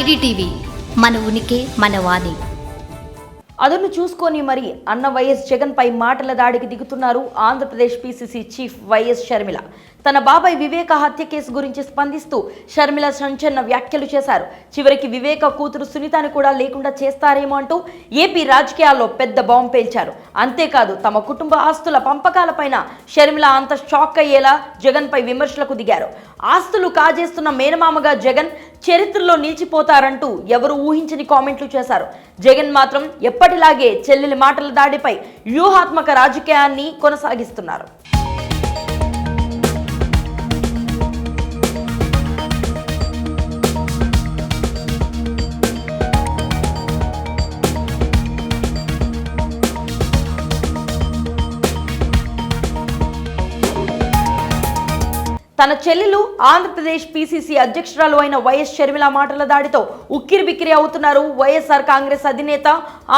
IDTV మన ఉనికి మన వాణి. అదును చూసుకొని మరి అన్న వైఎస్ జగన్ పై మాటల దాడికి దిగుతున్నారు Andhra Pradesh PCC chief YS Sharmila. తన బాబాయ్ వివేక హత్య కేసు గురించి స్పందిస్తూ షర్మిల సంచలన వ్యాఖ్యలు చేశారు. చివరికి వివేక కూతురు సునీతని కూడా లేకుండా చేస్తారేమో అంటూ ఏపీ రాజకీయాల్లో పెద్ద బాంబు పేల్చారు. అంతేకాదు తమ కుటుంబ ఆస్తుల పంపకాలపైన షర్మిల అంత షాక్ అయ్యేలా జగన్ పై విమర్శలకు దిగారు. ఆస్తులు కాజేస్తున్న మేనమామగా జగన్ చరిత్రలో నిలిచిపోతారంటూ ఎవరు ఊహించని కామెంట్లు చేశారు. జగన్ మాత్రం ఎప్పటిలాగే చెల్లెలి మాటల దాడిపై వ్యూహాత్మక రాజకీయాన్ని కొనసాగిస్తున్నారు. తన చెల్లెలు ఆంధ్రప్రదేశ్ పీసీసీ అధ్యక్షురాలు అయిన వైఎస్ షర్మిల మాటల దాడితో ఉక్కిరి బిక్కిరి అవుతున్నారు వైఎస్ఆర్ కాంగ్రెస్ అధినేత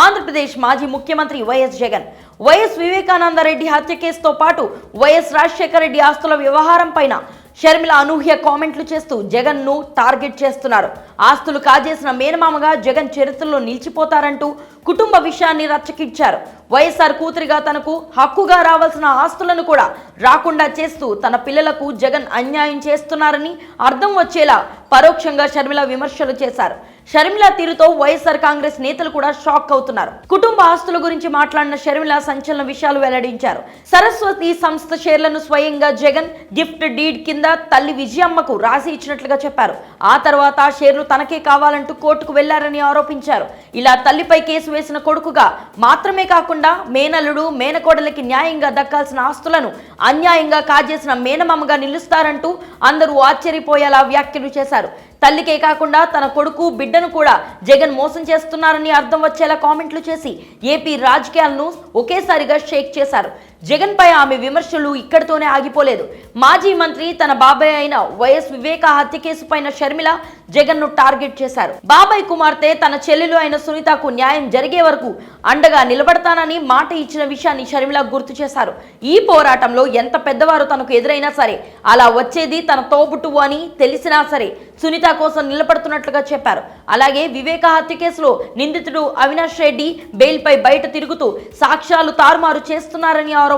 ఆంధ్రప్రదేశ్ మాజీ ముఖ్యమంత్రి వైఎస్ జగన్. వైఎస్ వివేకానందరెడ్డి హత్య కేసుతో పాటు వైఎస్ రాజశేఖర రెడ్డి ఆస్తుల వ్యవహారం పైన షర్మిల అనూహ్య కామెంట్లు చేస్తూ జగన్ను టార్గెట్ చేస్తున్నారు. ఆస్తులు కాజేసిన మేనమామగా జగన్ చరిత్రలో నిలిచిపోతారంటూ కుటుంబ విషయాన్ని రచ్చకిచ్చారు వైఎస్ఆర్ కూతురిగా తనకు హక్కుగా రావాల్సిన ఆస్తులను కూడా రాకుండా చేస్తూ తన పిల్లలకు జగన్ అన్యాయం చేస్తున్నారని అర్థం వచ్చేలా పరోక్షంగా షర్మిల విమర్శలు చేశారు. షర్మిల తీరుతో వైఎస్ఆర్ కాంగ్రెస్ నేతలు కూడా షాక్ అవుతున్నారు. కుటుంబ ఆస్తుల గురించి మాట్లాడిన షర్మిల సంచలన విషయాలు వెల్లడించారు. సరస్వతి సంస్థ షేర్లను స్వయంగా జగన్ గిఫ్ట్ డీడ్ కింద తల్లి విజయమ్మకు రాసి ఇచ్చినట్లుగా చెప్పారు. ఆ తర్వాత ఆ షేర్లు తనకే కావాలంటూ కోర్టుకు వెళ్ళారని ఆరోపించారు. ఇలా తల్లిపై కేసు వేసిన కొడుకుగా మాత్రమే కాకుండా మేనల్లుడు మేనకోడలకి న్యాయంగా దక్కాల్సిన ఆస్తులను అన్యాయంగా కాజేసిన మేనమామగా నిలుస్తారంటూ అందరూ ఆశ్చర్యపోయేలా వ్యాఖ్యలు చేశారు. తల్లికే కాకుండా తన కొడుకు బిడ్డను కూడా జగన్ మోసం చేస్తున్నారని అర్థం వచ్చేలా కామెంట్లు చేసి ఏపీ రాజకీయాలను ఒకేసారిగా షేక్ చేశారు. జగన్ పై ఆమె విమర్శలు ఇక్కడితోనే ఆగిపోలేదు. మాజీ మంత్రి తన బాబాయ్ అయిన వైఎస్ వివేక హత్య కేసు పైన షర్మిల జగన్ను టార్గెట్ చేశారు. బాబాయ్ కుమార్తె తన చెల్లెలు అయిన సునీతకు న్యాయం జరిగే వరకు అండగా నిలబడతానని మాట ఇచ్చిన విషయాన్ని షర్మిల గుర్తు చేశారు. ఈ పోరాటంలో ఎంత పెద్దవారు తనకు ఎదురైనా సరే అలా వచ్చేది తన తోబుట్టువు అని తెలిసినా సరే సునీత కోసం నిలబడుతున్నట్లుగా చెప్పారు. అలాగే వివేక హత్య కేసులో నిందితుడు అవినాష్ రెడ్డి బెయిల్పై బయట తిరుగుతూ సాక్ష్యాలు తారుమారు చేస్తున్నారని ఆరోపించారు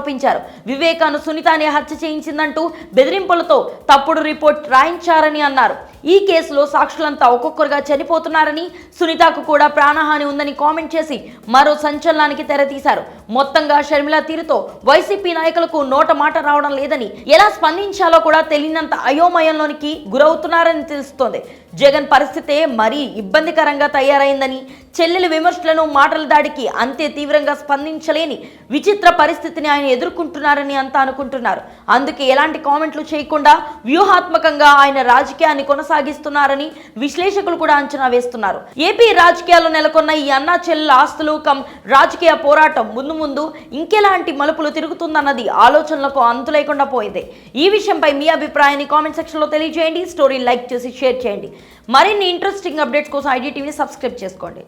వివేకాను సునీతనే హత్య చేయించిందంటూ బెదిరింపులతో తప్పుడు రిపోర్ట్ రాయించారని అన్నారు. ఈ కేసులో సాక్షులంతా ఒక్కొక్కరుగా చనిపోతున్నారని సునీతకు కూడా ప్రాణహాని ఉందని కామెంట్ చేసి మరో సంచలనానికి తెరతీశారు. మొత్తంగా షర్మిల తీరుతో వైసీపీ నాయకులకు నోట మాట రావడం లేదని ఎలా స్పందించాలో కూడా తెలియనంత అయోమయంలోనికి గురవుతున్నారని తెలుస్తోంది. జగన్ పరిస్థితే మరీ ఇబ్బందికరంగా తయారైందని చెల్లెల విమర్శలను మాటల దాడికి అంతే తీవ్రంగా స్పందించలేని విచిత్ర పరిస్థితిని ఆయన ఎదుర్కొంటున్నారని అంతా అనుకుంటున్నారు. అందుకే ఎలాంటి కామెంట్లు చేయకుండా వ్యూహాత్మకంగా ఆయన రాజకీయాన్ని కొనసాగిస్తున్నారని విశ్లేషకులు కూడా అంచనా వేస్తున్నారు. ఏపీ రాజకీయాల్లో నెలకొన్న ఈ అన్నా చెల్లెల ఆస్తులు కమ్ రాజకీయ పోరాటం ముందు ముందు ఇంకెలాంటి మలుపులు తిరుగుతుందన్నది ఆలోచనలకు అంతు లేకుండా పోయింది. ఈ విషయంపై మీ అభిప్రాయాన్ని కామెంట్ సెక్షన్లో తెలియజేయండి. స్టోరీ లైక్ చేసి షేర్ చేయండి. మరిన్ని ఇంట్రెస్టింగ్ అప్డేట్స్ కోసం ఐడి టీవీని సబ్స్క్రైబ్ చేసుకోండి.